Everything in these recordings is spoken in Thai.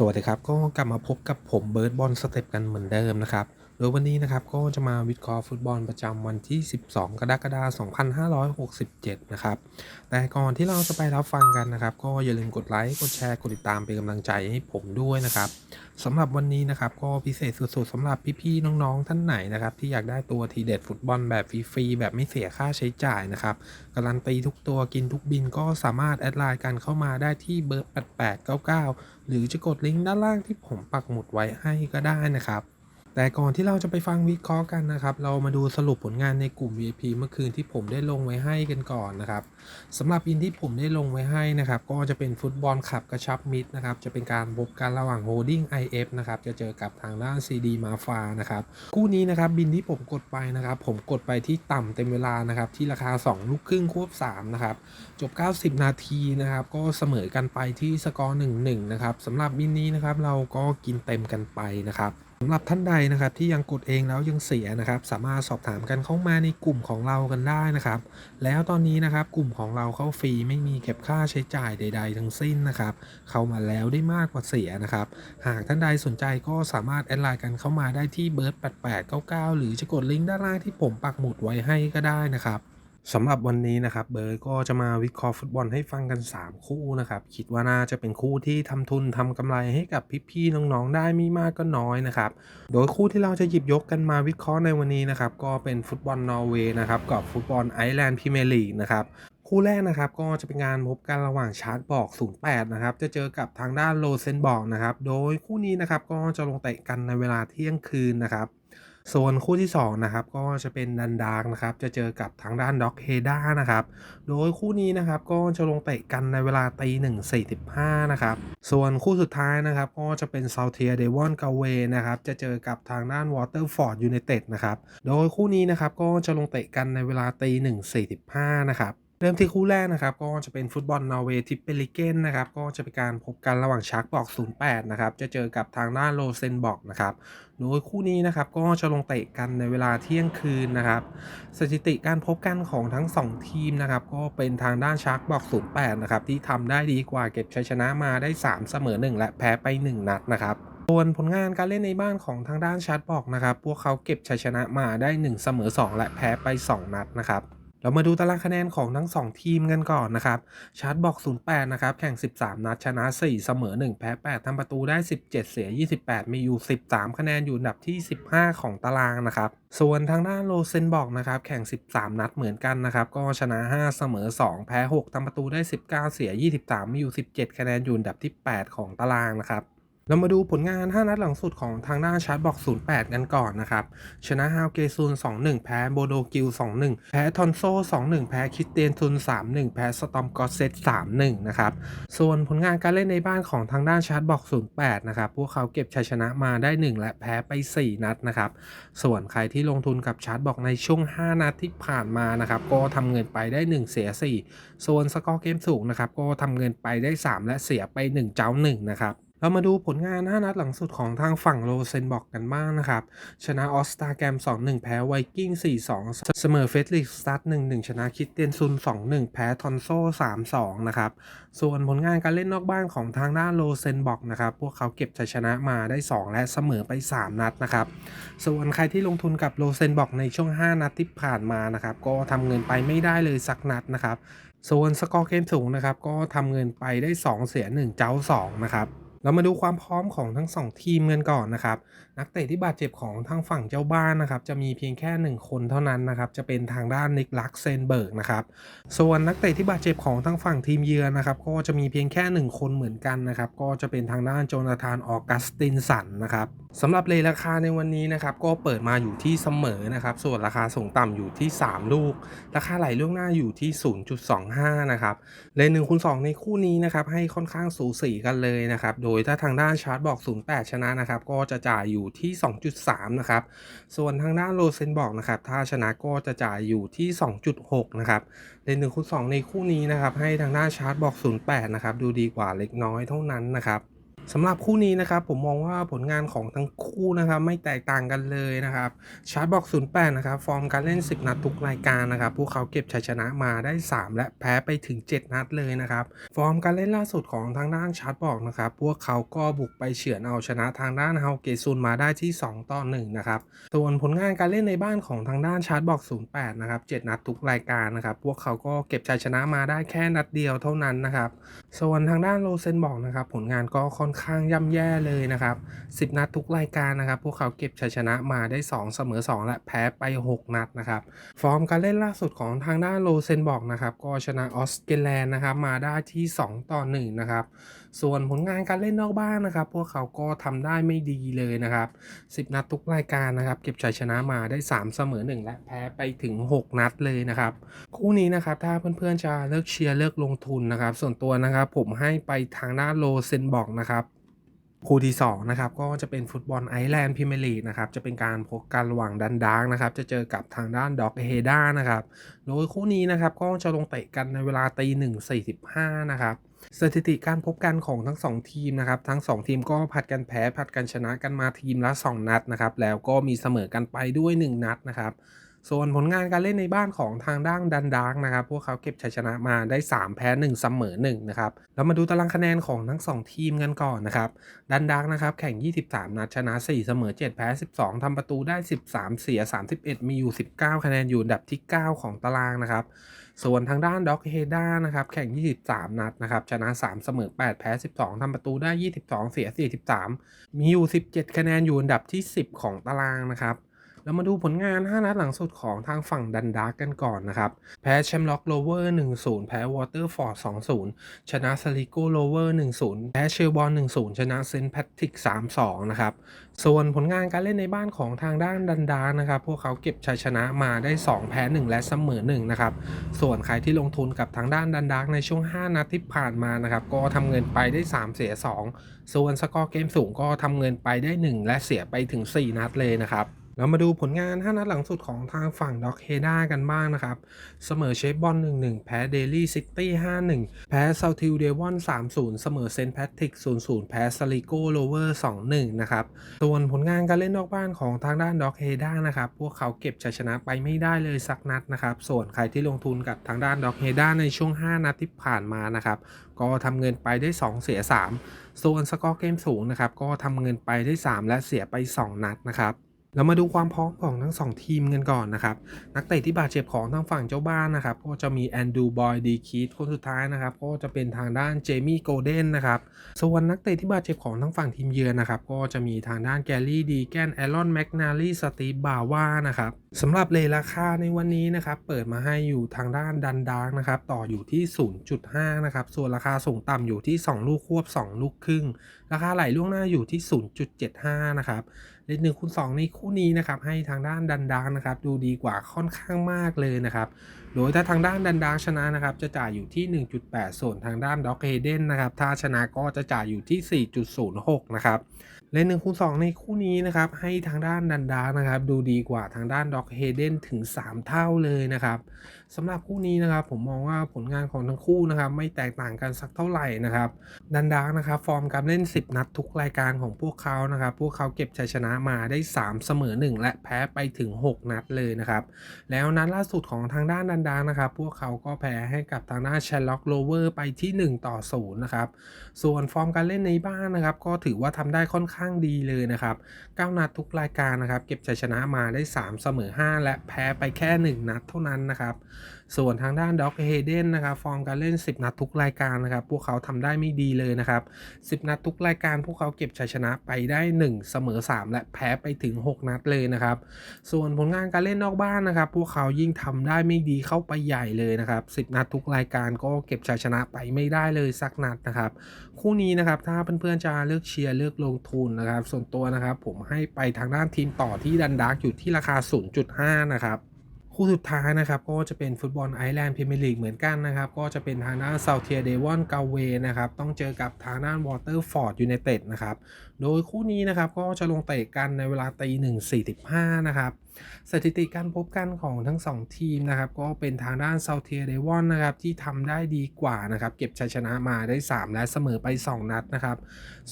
สวัสดีครับ ก็กลับมาพบกับผมเบิร์ดบอลสเต็ปกันเหมือนเดิมนะครับ โดยวันนี้นะครับก็จะมาวิเคราะห์ฟุตบอลประจำวันที่ 12 กรกฎาคม 2567 นะครับ แต่ก่อนที่เราจะไปรับฟังกันนะครับ ก็อย่าลืมกดไลค์ กดแชร์ กดติดตามเป็นกำลังใจให้ผมด้วยนะครับสำหรับวันนี้นะครับก็พิเศษสุดๆสำหรับพี่ๆน้องๆท่านไหนนะครับที่อยากได้ตัวทีเด็ดฟุตบอลแบบฟรีๆแบบไม่เสียค่าใช้จ่ายนะครับการันตีทุกตัวกินทุกบินก็สามารถแอดไลน์กันเข้ามาได้ที่เบอร์ 8899 หรือจะกดลิงก์ด้านล่างที่ผมปักหมุดไว้ให้ก็ได้นะครับ แต่ก่อนที่เราจะไปฟังวิเคราะห์กันนะครับ เรามาดูสรุปผลงานในกลุ่ม VIP เมื่อคืนที่ผมได้ลงไว้ให้กันก่อนนะครับสำหรับอินที่ผมได้ลงไว้ให้นะครับ ก็จะเป็นฟุตบอลขับกระชับมิตรนะครับ จะเป็นการพบกันระหว่างโฮดดิ้ง IF นะครับ จะเจอกับทางด้าน CD มาฟานะครับ คู่นี้นะครับบินที่ผมกดไปนะครับ ผมกดไปที่ต่ำเต็มเวลานะครับ ที่ราคา 2 ลูกครึ่งควบ3นะครับ จบ 90 นาทีนะครับ ก็เสมอกันไปที่สกอร์1-1นะครับสำหรับบินนี้นะครับ เราก็กินเต็มกันไปนะครับ สำหรับท่านใดนะครับที่ยังกดเองแล้วยังเสียนะครับ สามารถสอบถามกันเข้ามาในกลุ่มของเรากันได้นะครับ แล้วตอนนี้นะครับกลุ่มของเราเข้าฟรีไม่มีเก็บค่าใช้จ่ายใด ๆ ทั้งสิ้นนะครับ เข้ามาแล้วได้มากกว่าเสียนะครับ หากท่านใดสนใจก็สามารถแอดไลน์กันเข้ามาได้ที่เบิร์ด8899หรือจะกดลิงก์ด้านล่างที่ผมปักหมุดไว้ให้ก็ได้นะครับ สำหรับวันนี้นะครับเบิร์ดก็จะมาวิเคราะห์ฟุตบอลให้ฟังกัน 3 คู่นะครับ คิดว่าน่าจะเป็นคู่ที่ทำทุนทำกำไรให้กับพี่ๆน้องๆได้มีมากก็น้อยนะครับ โดยคู่ที่เราจะหยิบยกกันมาวิเคราะห์ในวันนี้นะครับ ก็เป็นฟุตบอลนอร์เวย์นะครับกับฟุตบอลไอร์แลนด์พรีเมียร์ลีกนะครับคู่แรกนะครับก็จะเป็นงานพบกันระหว่างชาร์ตบอก 08 นะครับ จะเจอกับทางด้านโลเซนบอกนะครับ โดยคู่นี้นะครับก็จะลงเตะกันในเวลาเที่ยงคืนนะครับ ส่วนคู่ที่ 2 นะครับ ก็จะเป็นดันดาร์กนะครับ จะเจอกับทางด้านด็อกเฮด้านะครับ โดยคู่นี้นะครับก็จะลงเตะกันในเวลาตีหนึ่งสี่สิบห้านะครับ ส่วนคู่สุดท้ายนะครับก็จะเป็นเซาเทียเดวอนกาเวนะครับ จะเจอกับทางด้านวอเตอร์ฟอร์ดยูไนเต็ดนะครับ โดยคู่นี้นะครับก็จะลงเตะกันในเวลาตีหนึ่งสี่สิบห้านะครับ เริ่มที่คู่แรกนะครับก็จะเป็นฟุตบอลนอร์เวย์ทิปเปลิเกนนะครับก็จะเป็นการพบกันระหว่างชาร์กบอก 08 นะครับจะเจอกับทางด้านโลเซนบอกนะครับโดยคู่นี้นะครับก็จะลงเตะกันในเวลาเที่ยงคืนนะครับสถิติการพบกันของทั้ง 2 ทีมนะครับก็เป็นทางด้านชาร์กบอก 08 นะครับที่ทำได้ดีกว่าเก็บชัยชนะมาได้ 3 เสมอ 1 และแพ้ไป 1 นัดนะครับส่วนผลงานการเล่นในบ้านของทางด้านชาร์ตบอกนะครับพวกเขาเก็บชัยชนะมาได้ 1 เสมอ 2 และแพ้ไป 2 นัดนะครับ เรามาดูตารางคะแนนของทั้ง 2 ทีมกันก่อนนะครับ ชาร์ตบอก 08 นะครับ แข่ง 13 นัด ชนะ 4 เสมอ 1 แพ้ 8 ทำประตูได้ 17 เสีย 28 มีอยู่ 13 คะแนนอยู่อันดับที่ 15 ของตารางนะครับ ส่วนทางด้านโลเซนบอกนะครับ แข่ง 13 นัดเหมือนกันนะครับ ก็ชนะ 5 เสมอ 2 แพ้ 6 ทำประตูได้ 19 เสีย 23 มีอยู่ 17 คะแนนอยู่อันดับที่ 8 ของตารางนะครับ เรามาดูผลงาน 5 นัดหลังสุดของทางด้านชาร์ตบอก 08 กันก่อนนะครับ ชนะฮาวเกซุน2-1 แพ้โบโดกิล 2-1 แพ้ทอนโซ 2-1 แพ้คิสเตียนทุน 3-1 แพ้สตอมกอสเซต 3-1 นะครับ ส่วนผลงานการเล่นในบ้านของทางด้านชาร์ตบอก 08 นะครับ พวกเขาเก็บชัยชนะมาได้ 1 และแพ้ไป 4 นัดนะครับ ส่วนใครที่ลงทุนกับชาร์ตบอกในช่วง 5 นัดที่ผ่านมานะครับ ก็ทำเงินไปได้ 1 เสีย 4 ส่วนสกอร์เกมสูงนะครับ ก็ทำเงินไปได้ 3 และเสียไป 1 เจ้า1นะครับ เรามาดูผลงาน 5 นัดหลังสุดของทางฝั่งโลเซนบอกกันบ้างนะครับ ชนะออสตาแกรม 2-1 แพ้ไวกิ้ง 4-2 เสมอเฟสลิกสตัด1-1 ชนะคิดเตียนซุน 2-1 แพ้ทอนโซ 3-2 นะครับ ส่วนผลงานการเล่นนอกบ้านของทางด้านโลเซนบอกนะครับ พวกเขาเก็บชัยชนะมาได้ 2 และเสมอไป 3 นัดนะครับ ส่วนใครที่ลงทุนกับโลเซนบอกในช่วง 5 นัดที่ผ่านมานะครับ ก็ทำเงินไปไม่ได้เลยสักนัดนะครับ ส่วนสกอร์เกมสูงนะครับ ก็ทำเงินไปได้ 2 เสีย 1 เจ้า 2 นะครับ เรามาดูความพร้อมของทั้ง 2 ทีมกันก่อนนะครับ นักเตะที่บาดเจ็บของทางฝั่งเจ้าบ้านนะครับ จะมีเพียงแค่ 1 คนเท่านั้นนะครับ จะเป็นทางด้านนิกลักเซนเบิร์กนะครับ ส่วนนักเตะที่บาดเจ็บของทางฝั่งทีมเยือนนะครับ ก็จะมีเพียงแค่ 1 คนเหมือนกันนะครับ ก็จะเป็นทางด้านโจนาธานออกัสตินสันนะครับสำหรับเลราคาในวันนี้นะครับ ก็เปิดมาอยู่ที่เสมอนะครับ ส่วนราคาส่งต่ำอยู่ที่ 3 ลูก ราคาไหลล่วงหน้าอยู่ที่ 0.25 นะครับ เลนหนึ่งคูณ2ในคู่นี้นะครับ ให้ค่อนข้างสูสีกันเลยนะครับโดยถ้าทางด้านชาร์ตบอก 08 ชนะนะครับ ก็จะจ่ายอยู่ที่ 2.3 นะครับ ส่วนทางด้านโลเซนบอกนะครับ ถ้าชนะก็จะจ่ายอยู่ที่ 2.6 นะครับเลนหนึ่งคูณ2ในคู่นี้นะครับ ให้ทางด้านชาร์ตบอก 08 นะครับ ดูดีกว่าเล็กน้อยเท่านั้นนะครับ สำหรับคู่นี้นะครับผมมองว่าผลงานของทั้งคู่นะครับไม่แตกต่างกันเลยนะครับชาร์ตบอก 08 นะครับฟอร์มการเล่น 10 นัดทุกรายการนะครับพวกเขาเก็บชัยชนะมาได้ 3 และแพ้ไปถึง 7 นัดเลยนะครับฟอร์มการเล่นล่าสุดของทางด้านชาร์ตบอกนะครับพวกเขาก็บุกไปเฉือนเอาชนะทางด้านเฮาเกซุนมาได้ที่ 2 ต่อ 1 นะครับส่วนผลงานการเล่นในบ้านของทางด้านชาร์ตบอก 08 นะครับ 7 นัดทุกรายการนะครับพวกเขาก็เก็บชัยชนะมาได้แค่นัดเดียวเท่านั้นนะครับส่วนทางด้านโลเซนบอกนะครับผลงานก็ค่อนข้างย่ำแย่เลยนะครับ 10 นัดทุกรายการนะครับ พวกเขาเก็บชัยชนะมาได้ 2 เสมอ 2 และแพ้ไป 6 นัดนะครับ ฟอร์มการเล่นล่าสุดของทางด้านโลเซนบอกนะครับ ก็ชนะออสเตรเลียนะครับ มาได้ที่ 2 ต่อ 1 นะครับ ส่วนผลงานการเล่นนอกบ้านนะครับ พวกเขาก็ทำได้ไม่ดีเลยนะครับ 10 นัดทุกรายการนะครับ เก็บชัยชนะมาได้ 3 เสมอ 1 และแพ้ไปถึง 6 นัดเลยนะครับ คู่นี้นะครับถ้าเพื่อนๆจะเลิกเชียร์เลิกลงทุนนะครับ ส่วนตัวนะครับผมให้ไปทางด้านโลเซนบอกนะครับคู่ที่2นะครับก็จะเป็นฟุตบอลไอร์แลนด์พรีเมียร์ลีกนะครับจะเป็นการพบกันระหว่างดันดาร์กนะครับจะเจอกับทางด้านด็อกเฮด้านะครับโดยคู่นี้นะครับก็จะลงเตะกันในเวลาตีหนึ่งสี่สิบห้านะครับ สถิติการพบกันของทั้ง 2 ทีมนะครับทั้ง 2 ทีมก็ผัดกันแพ้ผัดกันชนะกันมาทีมละ 2 นัดนะครับแล้วก็มีเสมอกันไปด้วย 1 นัดนะครับส่วนผลงานการเล่นในบ้านของทางด้านดันดาร์กนะครับ พวกเขาเก็บชัยชนะมาได้ 3 แพ้ 1 เสมอ1นะครับเรามาดูตารางคะแนนของทั้ง 2 ทีมกันก่อนนะครับ ดันดาร์กนะครับ แข่ง 23 นัดชนะ 4 เสมอ 7 แพ้ 12ทำประตูได้ 13 เสีย 31 มีอยู่ 19 คะแนนอยู่อันดับที่ 9 ของตารางนะครับ ส่วนทางด้านด็อกเฮด้านะครับแข่ง 23 นัดนะครับชนะ 3 เสมอ 8 แพ้ 12 ทำประตูได้ 22 เสีย 43 มีอยู่ 17 คะแนนอยู่อันดับที่ 10 ของตารางนะครับ เรามาดูผลงาน 5 นัดหลังสุดของทางฝั่งดันดาร์กกันก่อนนะครับ แพ้แชมล็อกโลเวอร์1-0 แพ้วอเตอร์ฟอร์ด2-0 ชนะสลิโกโลเวอร์1-0 แพ้เชลบอล1-0 ชนะเซนต์แพทริก3-2 นะครับ ส่วนผลงานการเล่นในบ้านของทางด้านดันดาร์กนะครับ พวกเขาเก็บชัยชนะมาได้ 2 แพ้ 1 และเสมอ1นะครับ ส่วนใครที่ลงทุนกับทางด้านดันดาร์กในช่วง 5 นัดที่ผ่านมานะครับ ก็ทำเงินไปได้ 3 เสีย 2 ส่วนสกอร์เกมสูงก็ทำเงินไปได้ 1 และเสียไปถึง 4 นัดเลยนะครับ เรามาดูผลงาน 5 นัดหลังสุดของทางฝั่งด็อกเฮด้ากันบ้างนะครับ เสมอเชฟบอล 1-1 แพ้เดลี่ซิตี้ 5-1 แพ้เซาทิลเดวอน 3-0 เสมอเซนต์แพทริก 0-0 แพ้สลิโกโลเวอร์ 2-1 นะครับ ส่วนผลงานการเล่นนอกบ้านของทางด้านด็อกเฮด้านะครับ พวกเขาเก็บชัยชนะไปไม่ได้เลยสักนัดนะครับ ส่วนใครที่ลงทุนกับทางด้านด็อกเฮด้าในช่วง 5 นัดที่ผ่านมานะครับก็ทำเงินไปได้ 2 เสีย 3 ส่วนสกอร์เกมสูงนะครับก็ทำเงินไปได้ 3 และเสียไป 2 นัดนะครับ เรามาดูความพร้อมของทั้ง 2 ทีมกันก่อนนะครับ นักเตะที่บาดเจ็บของทางฝั่งเจ้าบ้านนะครับ ก็จะมีแอนดูบอยดีคีดคนสุดท้ายนะครับ ก็จะเป็นทางด้านเจมี่โกลเด้นนะครับ ส่วนนักเตะที่บาดเจ็บของทั้งฝั่งทีมเยือนนะครับ ก็จะมีทางด้านแกลลี่ดีแกนแอรอนแมกนาลีสตีบาว่านะครับสำหรับเลราคาในวันนี้นะครับเปิดมาให้อยู่ทางด้านดันดาร์กนะครับต่ออยู่ที่ 0.5 นะครับ ส่วนราคาส่งต่ำอยู่ที่ 2 ลูกควบ 2 ลูกครึ่ง ราคาไหลล่วงหน้าอยู่ที่ 0.75 นะครับ เลทหนึ่งคูณ2ในคู่นี้นะครับให้ทางด้านดันดังนะครับดูดีกว่าค่อนข้างมากเลยนะครับโดยถ้าทางด้านดันดังชนะนะครับจะจ่ายอยู่ที่ 1.8 ส่วนทางด้านด็อกเฮเดนนะครับถ้าชนะก็จะจ่ายอยู่ที่ 4.06 นะครับ เลนหนึ่งคูณ2ในคู่นี้นะครับ ให้ทางด้านดันดานะครับ ดูดีกว่าทางด้านด็อกเฮเดนถึง 3 เท่าเลยนะครับสำหรับคู่นี้นะครับ ผมมองว่าผลงานของทั้งคู่นะครับ ไม่แตกต่างกันสักเท่าไหร่นะครับดันดานะครับ ฟอร์มการเล่น 10 นัดทุกรายการของพวกเขานะครับ พวกเขาเก็บชัยชนะมาได้ 3 เสมอ 1 และแพ้ไปถึง 6 นัดเลยนะครับ แล้วนัดล่าสุดของทางด้านดันดานะครับ พวกเขาก็แพ้ให้กับทางด้านแชลล็อกโลเวอร์ไปที่ 1 ต่อ0นะครับส่วนฟอร์มการเล่นในบ้านนะครับ ก็ถือว่าทำได้ค่อนข้างดีเลยนะครับ 9 นัดทุกรายการนะครับ เก็บชัยชนะมาได้ 3 เสมอ 5 และแพ้ไปแค่ 1 นัดเท่านั้นนะครับ ส่วนทางด้านด็อกเฮเดนนะครับฟอร์มการเล่น 10 นัดทุกรายการนะครับ พวกเขาทำได้ไม่ดีเลยนะครับ 10 นัดทุกรายการ พวกเขาเก็บชัยชนะไปได้ 1 เสมอ 3 และแพ้ไปถึง 6 นัดเลยนะครับ ส่วนผลงานการเล่นนอกบ้านนะครับ พวกเขายิ่งทำได้ไม่ดีเข้าไปใหญ่เลยนะครับ 10 นัดทุกรายการก็เก็บชัยชนะไปไม่ได้เลยสักนัดนะครับ คู่นี้นะครับถ้าเพื่อนๆจะเลือกเชียร์เลือกลงทุนนะครับ ส่วนตัวนะครับผมให้ไปทางด้านทีมต่อที่ดันดาร์กอยู่ที่ราคา 0.5 นะครับ คู่สุดท้ายนะครับก็จะเป็นฟุตบอลไอร์แลนด์พรีเมียร์ลีกเหมือนกันนะครับก็จะเป็นทางด้านเซาเทียเดวอนกาเวนะครับต้องเจอกับทางด้านวอเตอร์ฟอร์ดยูไนเต็ดนะครับโดยคู่นี้นะครับก็จะลงเตะกันในเวลาตีหนึ่งสี่สิบห้านะครับสถิติการพบกันของทั้ง 2 ทีมนะครับก็เป็นทางด้านเซาเทียเดวอนนะครับที่ทำได้ดีกว่านะครับเก็บชัยชนะมาได้ 3 และเสมอไป 2 นัดนะครับ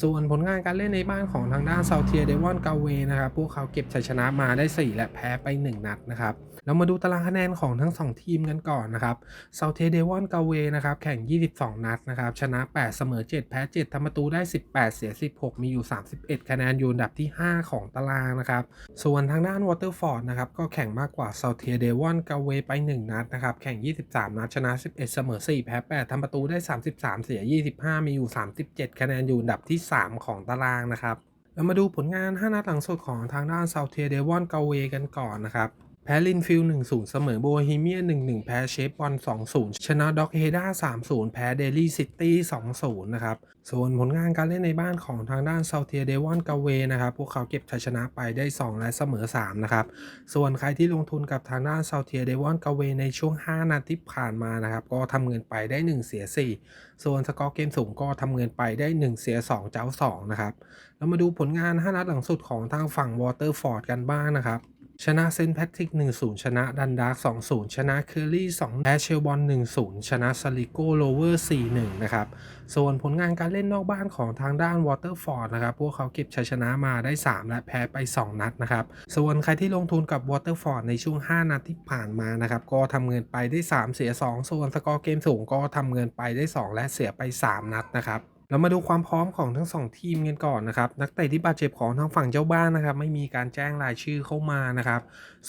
ส่วนผลงานการเล่นในบ้านของทางด้านเซาเทียเดวอนกาเวนะครับพวกเขาเก็บชัยชนะมาได้ 4 และแพ้ไป 1 นัดนะครับ เรามาดูตารางคะแนนของทั้ง 2 ทีมกันก่อนนะครับเซาเทเดวอนกาเวนะครับแข่ง 22 นัดนะครับชนะ 8 เสมอ 7 แพ้ 7ทำประตูได้ 18 เสีย 16 มีอยู่ 31 คะแนนอยู่อันดับที่ 5 ของตารางนะครับส่วนทางด้านวอเตอร์ฟอร์ดนะครับก็แข่งมากกว่าเซาเทเดวอนกาเวไป 1 นัดนะครับแข่ง 23 นัดชนะ 11 เสมอ 4 แพ้ 8ทำประตูได้ 33 เสีย 25 มีอยู่ 37 คะแนนอยู่อันดับที่ 3 ของตารางนะครับเรามาดูผลงาน 5 นัดหลังสุดของทางด้านเซาเทียเดวอนกาเวกันก่อนนะครับ แพ้ลินฟิล1-0 เสมอโบฮีเมียน1-1 แพ้เชฟบอล2-0 ชนะด็อกเฮด้า3-0 แพ้เดลี่ซิตี้2-0 นะครับ ส่วนผลงานการเล่นในบ้านของทางด้านเซาเทียเดวอนกาเวนะครับ พวกเขาเก็บชัยชนะไปได้ 2 และเสมอ 3 นะครับ ส่วนใครที่ลงทุนกับทางด้านเซาเทียเดวอนกาเวในช่วง 5นัดที่ผ่านมานะครับ ก็ทำเงินไปได้ 1 เสีย 4 ส่วนสกอร์เกมสูงก็ทำเงินไปได้ 1 เสีย 2 เจ้า 2 นะครับ เรามาดูผลงาน 5 นัดหลังสุดของทางฝั่งวอเตอร์ฟอร์ดกันบ้างนะครับ ชนะเซนต์แพทริก 1-0 ชนะดันดาร์ก2-0 ชนะเคอรี่2แพ้เชลบอล1-0 ชนะซาลิโกโลเวอร์ 4-1 นะครับ ส่วนผลงานการเล่นนอกบ้านของทางด้านวอเตอร์ฟอร์ดนะครับ พวกเขาเก็บชัยชนะมาได้ 3 และแพ้ไป 2 นัดนะครับ ส่วนใครที่ลงทุนกับวอเตอร์ฟอร์ดในช่วง 5 นัดที่ผ่านมานะครับ ก็ทำเงินไปได้ 3 เสีย 2 ส่วนสกอร์เกมสูงก็ทำเงินไปได้ 2 และเสียไป 3 นัดนะครับ เรามาดูความพร้อมของทั้ง 2 ทีมกันก่อนนะครับ นักเตะที่บาดเจ็บของทางฝั่งเจ้าบ้านนะครับ ไม่มีการแจ้งรายชื่อเข้ามานะครับ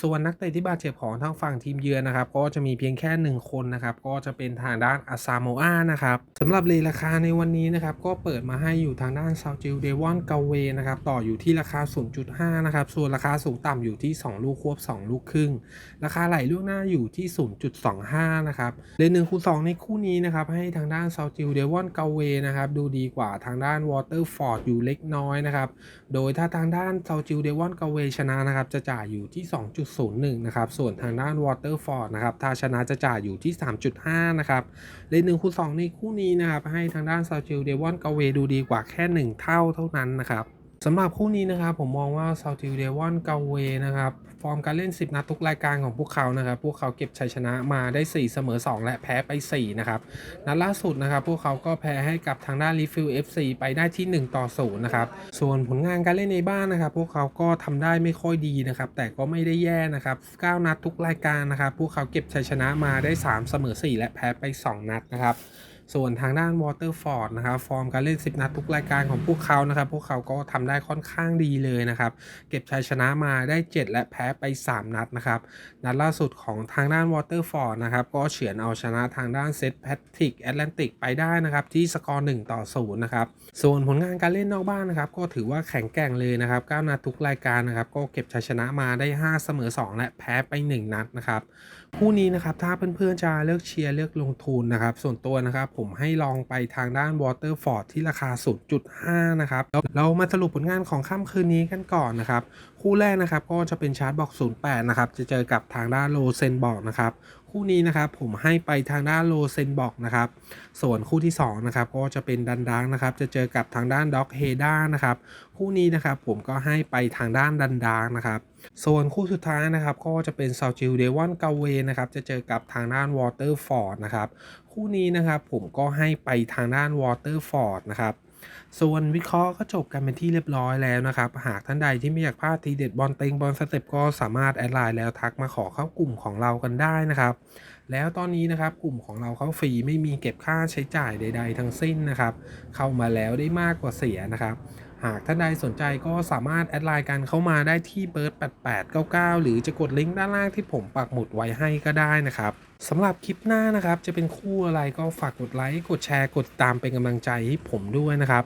ส่วนนักเตะที่บาดเจ็บของทางฝั่งทีมเยือนนะครับ ก็จะมีเพียงแค่ 1 คนนะครับ ก็จะเป็นทางด้านอาซาโมอานะครับสำหรับเลราคาในวันนี้นะครับ ก็เปิดมาให้อยู่ทางด้านซาจิลเดวอนเกาเวนะครับ ต่ออยู่ที่ราคา 0.5 นะครับ ส่วนราคาสูงต่ำอยู่ที่ 2 ลูกควบ 2 ลูกครึ่ง ราคาไหลล่วงหน้าอยู่ที่ 0.25 นะครับเลนหนึ่งคูณ2ในคู่นี้นะครับให้ทางด้านซาจิลเดวอนกาเวนะครับดูดีกว่าทางด้านวอเตอร์ฟอร์ดอยู่เล็กน้อยนะครับ โดยถ้าทางด้านซาจิลเดวอนกาเวชนะนะครับจะจ่ายอยู่ที่ 2.01 นะครับ ส่วนทางด้านวอเตอร์ฟอร์ดนะครับถ้าชนะจะจ่ายอยู่ที่ 3.5 นะครับเลนหนึ่งคู่สองในคู่นี้นะครับให้ทางด้านซาจิลเดวอนกาเวดูดีกว่าแค่ 1 เท่าเท่านั้นนะครับ สำหรับคู่นี้นะครับผมมองว่าซาติลเดวอนเกาเวนะครับฟอร์มการเล่น 10 นัดทุกรายการของพวกเขานะครับพวกเขาเก็บชัยชนะมาได้ 4 เสมอ 2 และแพ้ไป 4 นะครับนัดล่าสุดนะครับพวกเขาก็แพ้ให้กับทางด้านรีฟิล FC ไปได้ที่ 1 ต่อ 0 นะครับส่วนผลงานการเล่นในบ้านนะครับพวกเขาก็ทำได้ไม่ค่อยดีนะครับแต่ก็ไม่ได้แย่นะครับ9นัดทุกรายการนะครับพวกเขาเก็บชัยชนะมาได้ 3 เสมอ 4 และแพ้ไป 2 นัดนะครับ ส่วนทางด้านวอเตอร์ฟอร์ดนะครับฟอร์มการเล่น 10 นัดทุกรายการของพวกเขานะครับ พวกเขาก็ทำได้ค่อนข้างดีเลยนะครับ เก็บชัยชนะมาได้ 7 และแพ้ไป 3 นัดนะครับ นัดล่าสุดของทางด้านวอเตอร์ฟอร์ดนะครับ ก็เฉือนเอาชนะทางด้านเซตแพทริกแอตแลนติกไปได้นะครับ ที่สกอร์1ต่อ0นะครับส่วนผลงานการเล่นนอกบ้านนะครับ ก็ถือว่าแข็งแกร่งเลยนะครับ9นัดทุกรายการนะครับ ก็เก็บชัยชนะมาได้ 5 เสมอ 2 และแพ้ไป 1 นัดนะครับคู่นี้นะครับถ้าเพื่อนๆจะเลือกเชียร์เลือกลงทุนนะครับ ส่วนตัวนะครับผมให้ลองไปทางด้าน Waterford ที่ราคา 0.5 นะครับแล้วเรามาสรุปผลงานของค่ำคืนนี้กันก่อนนะครับ คู่แรกนะครับก็จะเป็นชาร์ตบอก 08 นะครับ จะเจอกับทางด้านโลเซนบอกนะครับ คู่นี้นะครับผมให้ไปทางด้านโลเซนบอกนะครับ ส่วนคู่ที่2นะครับก็จะเป็นดันดังนะครับ จะเจอกับทางด้านด็อกเฮด้านะครับ คู่นี้นะครับผมก็ให้ไปทางด้านดันดังนะครับ ส่วนคู่สุดท้ายนะครับ ก็จะเป็นซาจิลเดวอนกาเวนะครับ จะเจอกับทางด้านวอเตอร์ฟอร์ดนะครับ คู่นี้นะครับผมก็ให้ไปทางด้านวอเตอร์ฟอร์ดนะครับ ส่วนวิเคราะห์ก็จบกันเป็นที่เรียบร้อยแล้วนะครับ หากท่านใดที่ไม่อยากพลาดทีเด็ดบอลเต็งบอลสเต็ปก็สามารถแอดไลน์แล้วทักมาขอเข้ากลุ่มของเรากันได้นะครับ แล้วตอนนี้นะครับกลุ่มของเราเข้าฟรีไม่มีเก็บค่าใช้จ่ายใด ๆ ทั้งสิ้นนะครับ เข้ามาแล้วได้มากกว่าเสียนะครับ หากท่านใดสนใจก็สามารถแอดไลน์กันเข้ามาได้ที่เบิร์ด8899 หรือจะกดลิงก์ด้านล่างที่ผมปักหมุดไว้ให้ก็ได้นะครับสำหรับคลิปหน้านะครับจะเป็นคู่อะไรก็ฝากกดไลค์กดแชร์กดตามเป็นกำลังใจให้ผมด้วยนะครับ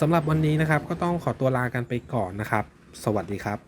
สำหรับวันนี้นะครับก็ต้องขอตัวลากันไปก่อนนะครับ สวัสดีครับ